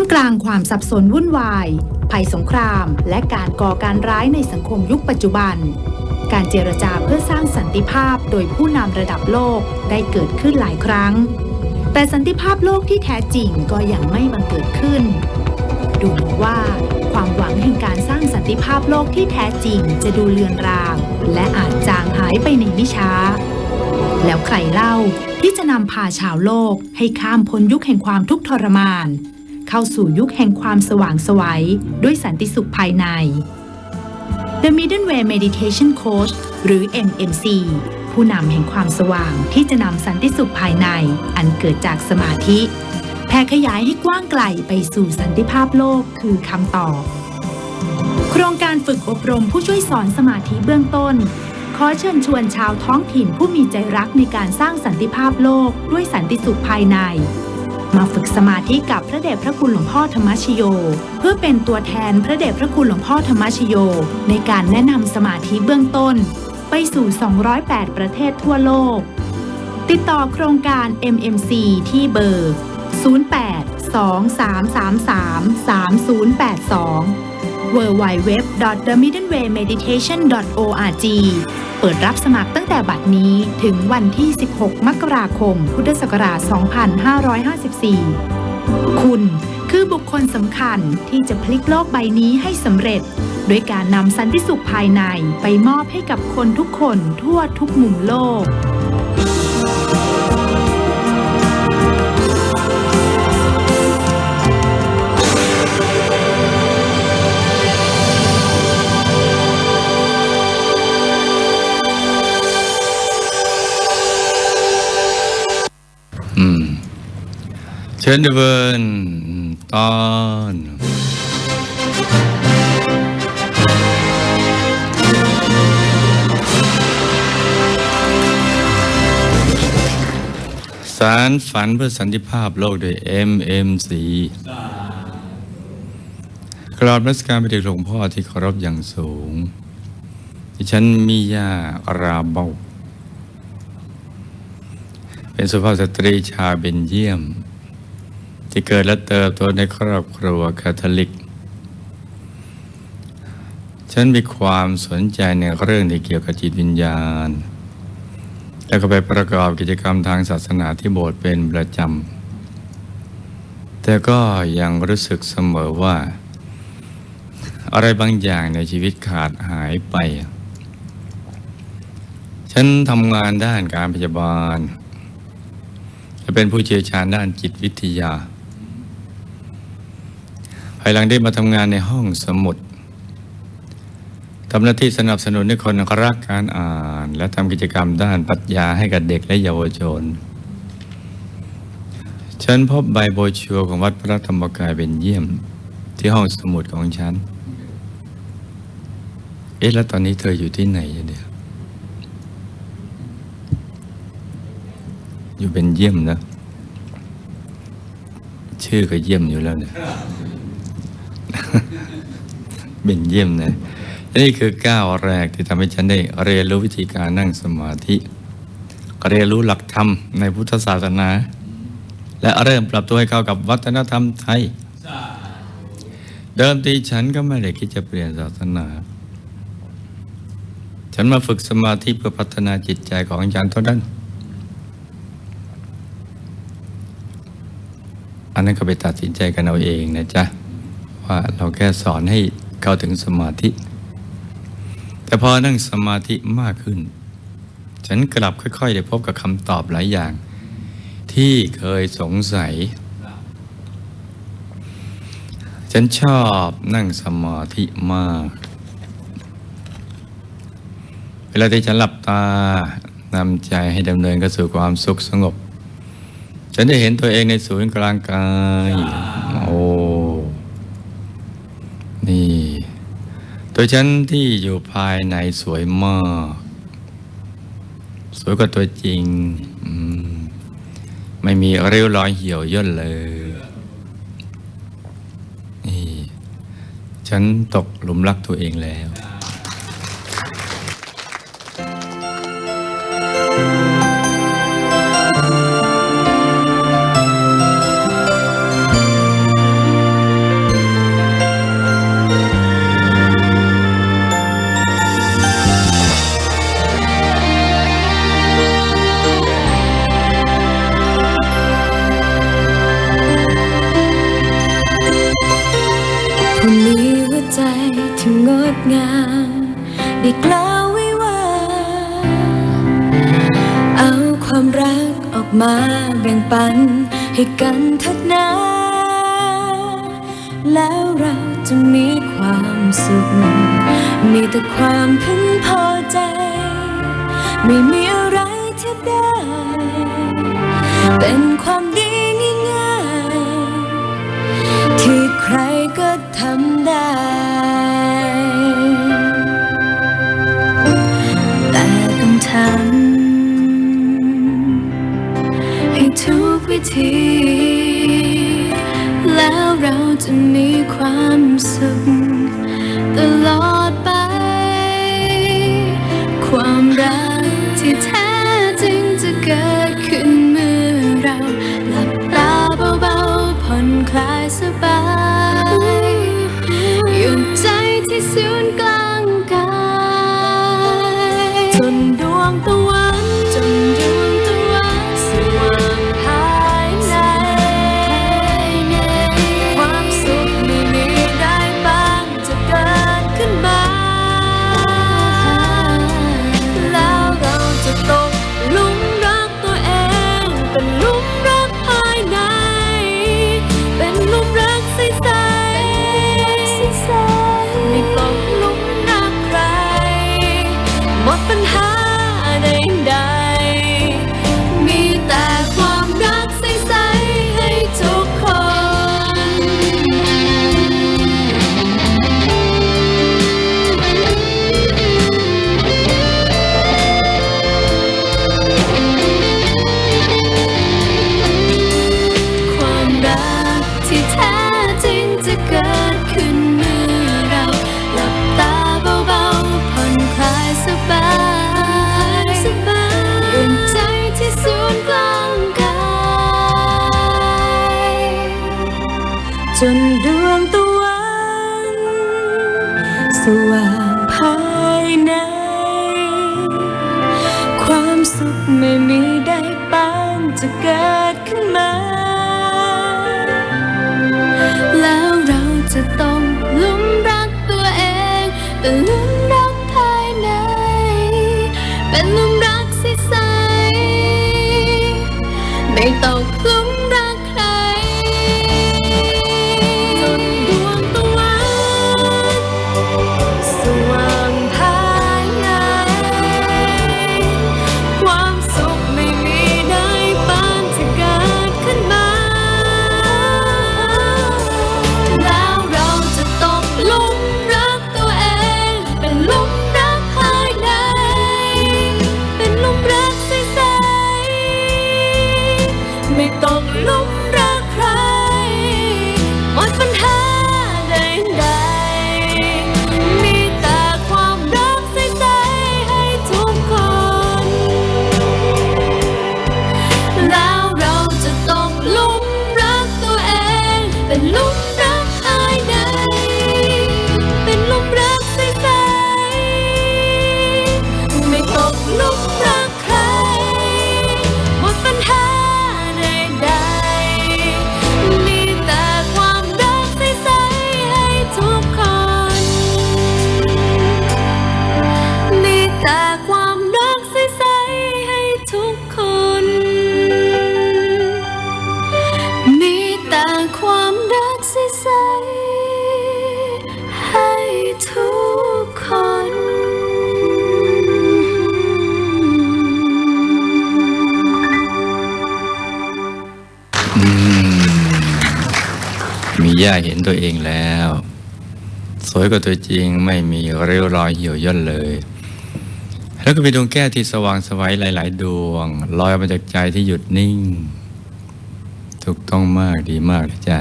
ามกลางความสับสนวุ่นวาย ภัยสงคราม และการก่อการร้ายในสังคมยุคปัจจุบัน การเจรจาเพื่อสร้างสันติภาพโดยผู้นำระดับโลกได้เกิดขึ้นหลายครั้ง แต่สันติภาพโลกที่แท้จริงก็ยังไม่บังเกิดขึ้น ดูเหมือนว่า ความหวังแห่งการสร้างสันติภาพโลกที่แท้จริงจะดูเลือนราง และอาจจางหายไปในไม่ช้า แล้วใครเล่าที่จะนำพาชาวโลกให้ข้ามพ้นยุคแห่งความทุกข์ทรมาน เข้าสู่ยุคแห่งความสว่างไสวัยด้วยสันติสุขภายใน The Middle Way Meditation Coach หรือ MMC ผู้นำแห่งความสว่างที่จะนำสันติสุขภายในอันเกิดจากสมาธิแผ่ขยายให้กว้างไกลไปสู่สันติภาพโลกคือคำตอบ โครงการฝึกอบรมผู้ช่วยสอนสมาธิเบื้องต้น ขอเชิญชวนชาวท้องถิ่นผู้มีใจรักในการสร้างสันติภาพโลกด้วยสันติสุขภายใน มาฝึกสมาธิกับพระเดชพระคุณหลวงพ่อธรรมชโย เพื่อเป็นตัวแทนพระเดชพระคุณหลวงพ่อธรรมชโย ในการแนะนำสมาธิเบื้องต้น ไปสู่ 208 ประเทศทั่วโลก ติดต่อโครงการ MMC ที่เบอร์ 08 2333 3082 www.themiddlewaymeditation.org เปิดรับสมัครตั้งแต่บัดนี้ถึงวันที่ 16 มกราคม พุทธศักราช 2554 คุณคือบุคคลสำคัญที่จะพลิกโลกใบนี้ให้สำเร็จด้วยการนำสันติสุขภายในไปมอบให้กับคนทุกคนทั่วทุกมุมโลก อืมเชิญเดินตอนสารฝันเพื่อสันติภาพโลกโดย MMC กราบรัศการไปถึงหลวงพ่อที่เคารพอย่างสูง ที่ฉันมียาราเบา เป็นสุภาพสตรีชาวเบนเยียม ที่เกิดและเติบโตในครอบครัวคาทอลิก ฉันมีความสนใจในเรื่องที่เกี่ยวกับจิตวิญญาณ แล้วก็ไปประกอบกิจกรรมทางศาสนาที่โบสถ์เป็นประจำ แต่ก็ยังรู้สึกเสมอว่า อะไรบางอย่างในชีวิตขาดหายไป ฉันทำงานด้านการพยาบาล จะเป็นผู้เชี่ยวชาญด้านจิตวิทยา ภายหลังได้มาทำงานในห้องสมุดทำหน้าที่สนับสนุนให้คนรักการอ่าน และทำกิจกรรมด้านปรัชญาให้กับเด็กและเยาวชน ฉันพบใบโบชัวของวัดพระธรรมกายเป็นเยี่ยมที่ห้องสมุดของฉัน เอ๊ะแล้วตอนนี้เธออยู่ที่ไหนอะเนี่ย อยู่เป็นเยี่ยมนะ ชื่อก็เยี่ยมอยู่แล้วเนี่ยเป็นเยี่ยมนะนี่คือก้าวแรกที่ทำให้ฉันได้เรียนรู้วิธีการนั่งสมาธิ เรียนรู้หลักธรรมในพุทธศาสนา และเริ่มปรับตัวให้เข้ากับวัฒนธรรมไทย เดิมทีฉันก็ไม่ได้คิดจะเปลี่ยนศาสนา ฉันมาฝึกสมาธิเพื่อพัฒนาจิตใจของฉันเท่านั้น นนั้นก็ไปตัดสินใจกันเอาเองนะจ๊ะ ว่าเราแค่สอนให้เข้าถึงสมาธิ แต่พอนั่งสมาธิมากขึ้น ฉันกลับค่อยๆ ได้พบกับคำตอบหลายอย่าง ที่เคยสงสัย ฉันชอบนั่งสมาธิมาก เวลาที่ฉันหลับตานำใจให้ดำเนินเข้าสู่ความสุขสงบ ฉันได้เห็นตัวเองในศูนย์กลางกาย โอ้ นี่ ตัวฉันที่อยู่ภายในสวยมาก สวยกว่าตัวจริงอืมไม่มีริ้วรอยเหี่ยวย่นเลย นี่ ฉันตกหลุมรักตัวเองแล้ว ปันให้กันเทัดนาแล้วเราจะมีความสุข มีแต่ความพึงพอใจ ไม่มีอะไรเทียบได้ เป็นความดี ย่าเห็นตัวเองแล้ว สวยกว่าตัวจริงไม่มีเริ้วรอยเหี่ยวย่นเลย แล้วก็มีดวงแก้วที่สว่างสวัยหลาย ๆ ดวงลอยมาจากใจที่หยุดนิ่ง ถูกต้องมากดีมากเลยจ้ะ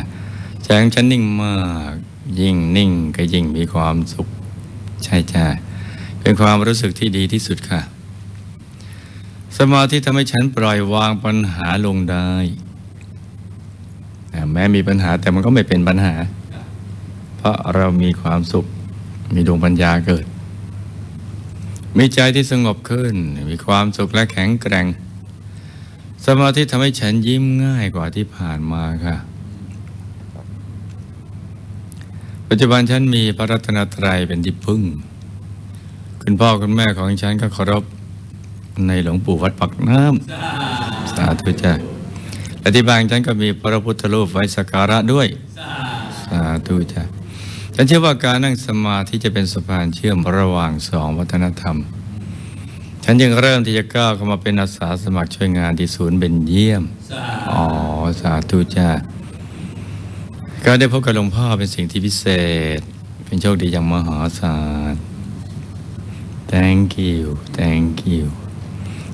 ใจของฉันนิ่งมาก ยิ่งนิ่งก็ยิ่งมีความสุข ใช่จ้ะเป็นความรู้สึกที่ดีที่สุดค่ะ สมาธิทำให้ฉันปล่อยวางปัญหาลงได้ แม้มีปัญหาแต่มันก็ไม่เป็นปัญหา เพราะเรามีความสุข มีดวงปัญญาเกิด มีใจที่สงบขึ้น มีความสุขและแข็งแกร่ง สมาธิทำให้ฉันยิ้มง่ายกว่าที่ผ่านมาค่ะ ปัจจุบันฉันมีพระรัตนตรัยเป็นที่พึ่ง คุณพ่อคุณแม่ของฉันก็เคารพในหลวงปู่วัดปักน้ำสาธุจ้ะ และที่บ้านฉันก็มีพระพุทธรูปไว้สักการะด้วย สาธุจ้ะฉันเชื่อว่าการนั่งสมาธิจะเป็นสะพานเชื่อมระหว่างสองวัฒนธรรม ฉันยังเริ่มที่จะก้าวเข้ามาเป็นอาสาสมัครช่วยงานที่ศูนย์เบนเยี่ยม อ๋อ สาธุจ้าการได้พบกับหลวงพ่อเป็นสิ่งที่พิเศษ เป็นโชคดีอย่างมหาศาล thank you thank you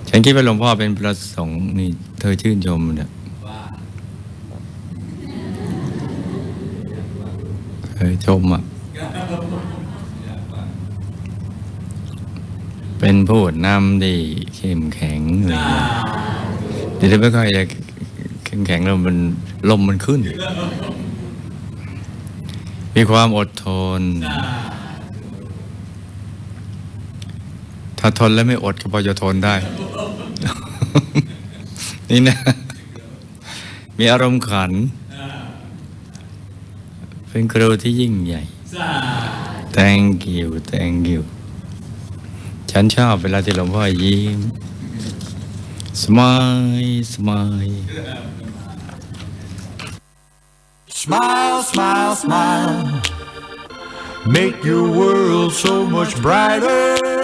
ฉันคิดว่าหลวงพ่อเป็นประสงค์นี่เธอชื่นชมเนี่ย เออชมอะ เป็นผู้นำดีเข้มแข็งอะไรอย่างเงี้ยเดี๋ยวไม่ค่อยจะเข้มแข็งแล้วมันลมมันขึ้น มีความอดทน ถ้าทนแล้วไม่อดก็พอจะทนได้ นี่นะ มีอารมณ์ขัน เป็นครูที่ยิ่งใหญ่ thank you thank you ฉันชอบเวลาที่หลวงพ่อยิ้ม smile smile Smile, smile, smile. Make your world so much brighter.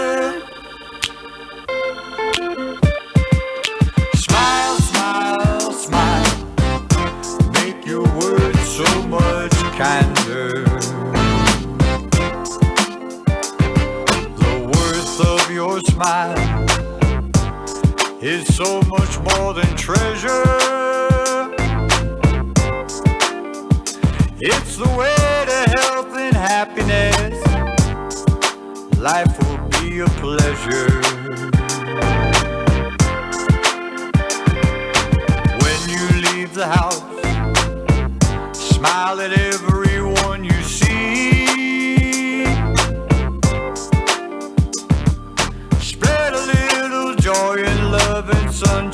So much more than treasure. It's the way to health and happiness. Life will be a pleasure. When you leave the house, smile at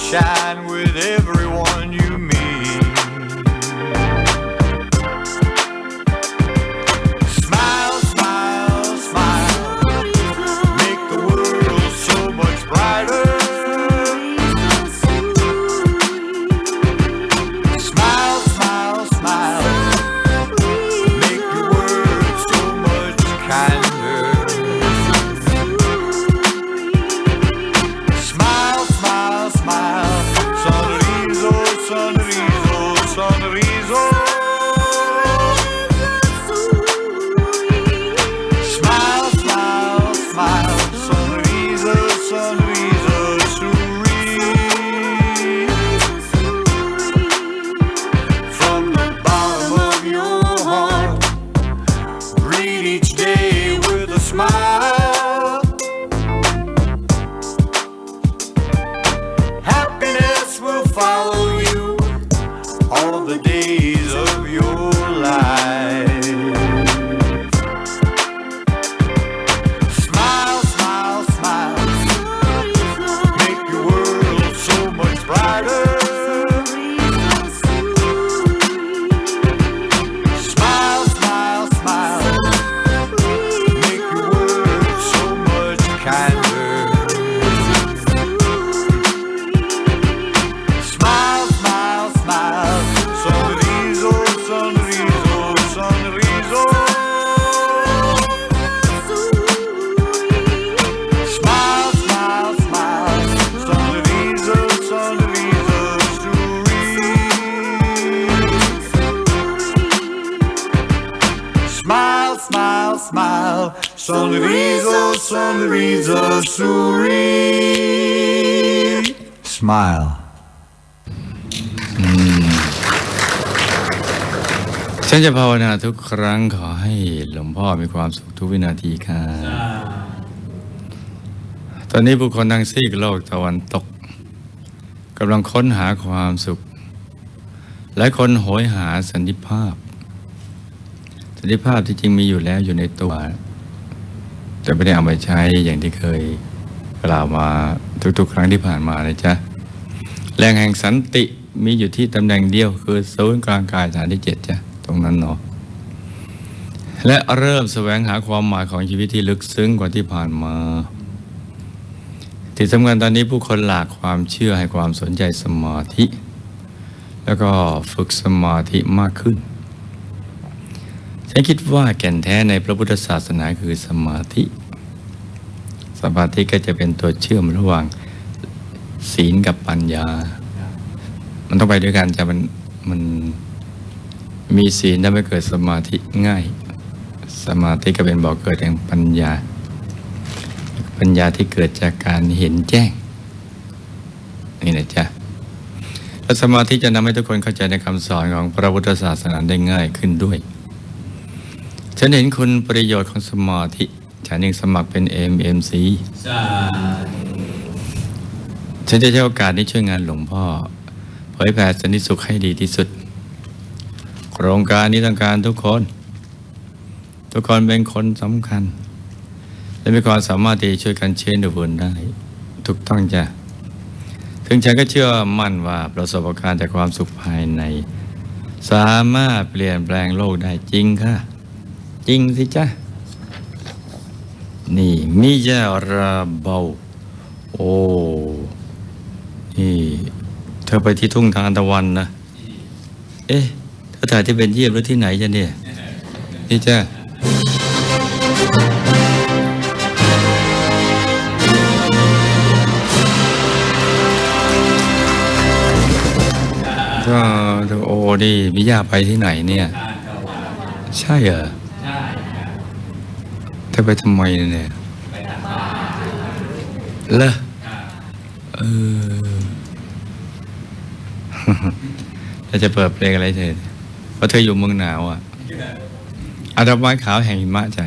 shine. Follow smile. Sorriso, sorriso, sorriso. Smile. ฉันจะภาวนาทุกครั้งขอให้หลวงพ่อมีความสุขทุกวินาทีค่ะ ตอนนี้บุคคลทางซีกโลกตะวันตกกำลังค้นหาความสุข และคนโหยหาสันติภาพ สันติภาพที่จริงมีอยู่แล้วอยู่ในตัว แต่ไม่ได้เอามาใช้อย่างที่เคยกล่าวมาทุกๆ ครั้งที่ผ่านมานะจ๊ะแหล่งแห่งสันติมีอยู่ที่ตำแหน่งเดียวคือศูนย์กลางกายฐานที่เจ็ดจ้ะตรงนั้นเนาะและเริ่มแสวงหาความหมายของชีวิตที่ลึกซึ้งกว่าที่ผ่านมา ที่สำคัญตอนนี้ผู้คนหลากความเชื่อให้ความสนใจสมาธิ แล้วก็ฝึกสมาธิมากขึ้น ฉันคิดว่าแก่นแท้ในพระพุทธศาสนาคือสมาธิ สมาธิก็จะเป็นตัวเชื่อมระหว่างศีลกับปัญญา มันต้องไปด้วยกันจะมันมันมีศีลทำให้เกิดสมาธิง่าย สมาธิก็เป็นบ่อกเกิดแห่งปัญญา ปัญญาที่เกิดจากการเห็นแจ้ง นี่นะจ๊ะและสมาธิจะทำให้ทุกคนเข้าใจในคำสอนของพระพุทธศาสนาได้ง่ายขึ้นด้วย ฉันเห็นคุณประโยชน์ของสมาธิ ฉันยังสมัครเป็น MMC ฉันจะใช้โอกาสนี้ช่วยงานหลวงพ่อเผยแผ่สันติสุขให้ดีที่สุด โครงการนี้ต้องการทุกคน ทุกคนเป็นคนสำคัญ และมีความสามารถที่จะช่วยกันเชนดูบนได้ ถูกต้องจ้ะถึงฉันก็เชื่อมั่นว่าประสบการณ์จากความสุขภายใน สามารถเปลี่ยนแปลงโลกได้จริงค่ะ จริงสิจ้ะนี่มิยาราเบา โอ้นี่เธอไปที่ทุ่งทานตะวันนะ เอ๊ะเธอถ่ายที่เป็นเยียบหรือที่ไหนจ้ะเนี่ย นี่จ้ะก็โอ้ดีมิยาไปที่ไหนเนี่ย ใช่เหรอ จะไปทำไมเนี่ยเลอะเออเราจะเปิดเพลงอะไรเธอเพราะเธออยู่เมืองหนาวอะอาดอกไม้ขาวแห่งหิมะจ้ะ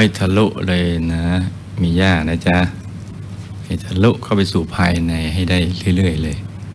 ให้ทะลุเลยนะ มีย่านะจ๊ะให้ทะลุเข้าไปสู่ภายในให้ได้เรื่อยๆเลย